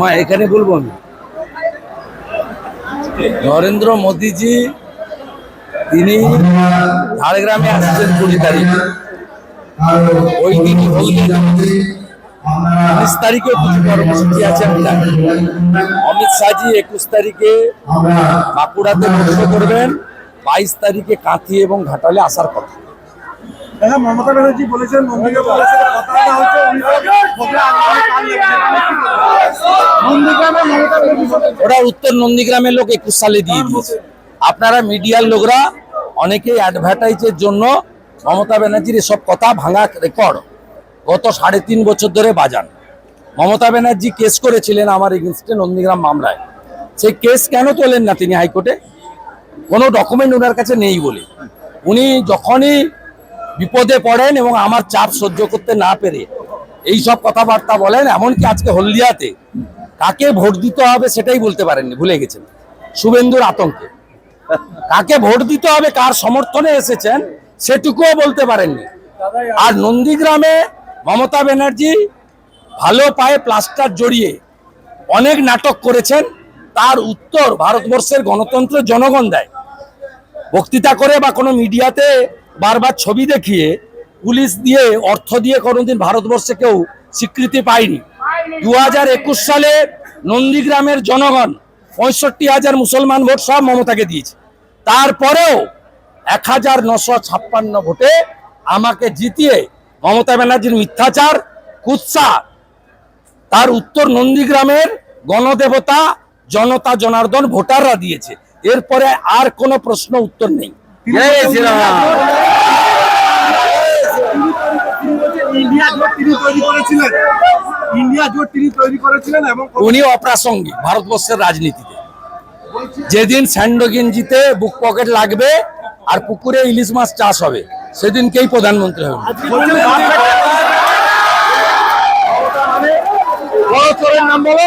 মা, এখানে বলব আমি। নরেন্দ্র মোদীজি, তিনি ঝাড়গ্রামে আসছেন কুড়ি তারিখে। ওই দিনই উনিশ তারিখে কিছু কর্মসূচি আছে জানি অমিত শাহজি একুশ তারিখে বাঁকুড়াতে রোড করবেন বাইশ তারিখে কাঁথি এবং ঘাটালে আসার কথা। হ্যাঁ মমতা ব্যানার্জি বলেছেন ওরা উত্তর নন্দীগ্রামের লোক একুশ সালে দিয়ে দিয়েছে। আপনারা মিডিয়ার লোকরা অনেকে অ্যাডভার্টাইজের জন্য মমতা ব্যানার্জির এসব কথা ভাঙা রেকর্ড গত সাড়ে তিন বছর ধরে বাজান। মমতা ব্যানার্জি কেস করেছিলেন আমার এগেনস্টে নন্দীগ্রাম মামলায়। সেই কেস কেন তোলেন না তিনি হাইকোর্টে? কোনো ডকুমেন্ট ওনার কাছে নেই বলে। উনি যখনই বিপদে পড়েন এবং আমার চাপ সহ্য করতে না পেরে এই সব কথাবার্তা বলেন, এমনকি আজকে হলদিয়াতে কাকে ভোট দিতে হবে সেটাই বলতে পারেননি, ভুলে গেছেন। শুভেন্দুর আতঙ্কে। কাকে ভোট দিতে হবে, কার সমর্থনে এসেছেন সেটুকুও বলতে পারেননি। আর নন্দীগ্রামে মমতা ব্যানার্জি ভালো পায়ে প্লাস্টার জড়িয়ে অনেক নাটক করেছেন। তার উত্তর ভারতবর্ষের গণতন্ত্র জনগণ দেয়। বক্তৃতা করে বা কোনো মিডিয়াতে বারবার ছবি দেখিয়ে পুলিশ দিয়ে অর্থ দিয়ে কোনোদিন ভারতবর্ষে কেউ স্বীকৃতি পায়নি। দু হাজার একুশ সালে নন্দীগ্রামের জনগণ পঁয়ষট্টি হাজার মুসলমান ভোট সব মমতাকে দিয়েছে। তারপরেও এক হাজার নশো ছাপ্পান্ন ভোটে আমাকে জিতিয়ে মমতা ব্যানার্জির মিথ্যাচার, কুৎসা। তার উত্তর নন্দীগ্রামের গণদেবতা জনতা জনার্দন ভোটাররা দিয়েছে। এরপরে আর কোনো প্রশ্ন উত্তর নেই। জয় শ্রীরাম। তিনি বলছেন ইন্ডিয়া জোট তিনি তৈরি করেছিলেন। ইন্ডিয়া জোট তিনি তৈরি করেছিলেন এবং উনি অপ্রাসঙ্গিক ভারতবর্ষের রাজনীতিতে। যেদিন স্যান্ডোগেঞ্জিতে বুক পকেট লাগবে আর পুকুরে ইলিশ মাছ চাষ হবে সেদিনকেই প্রধানমন্ত্রী হবে নাম বলো।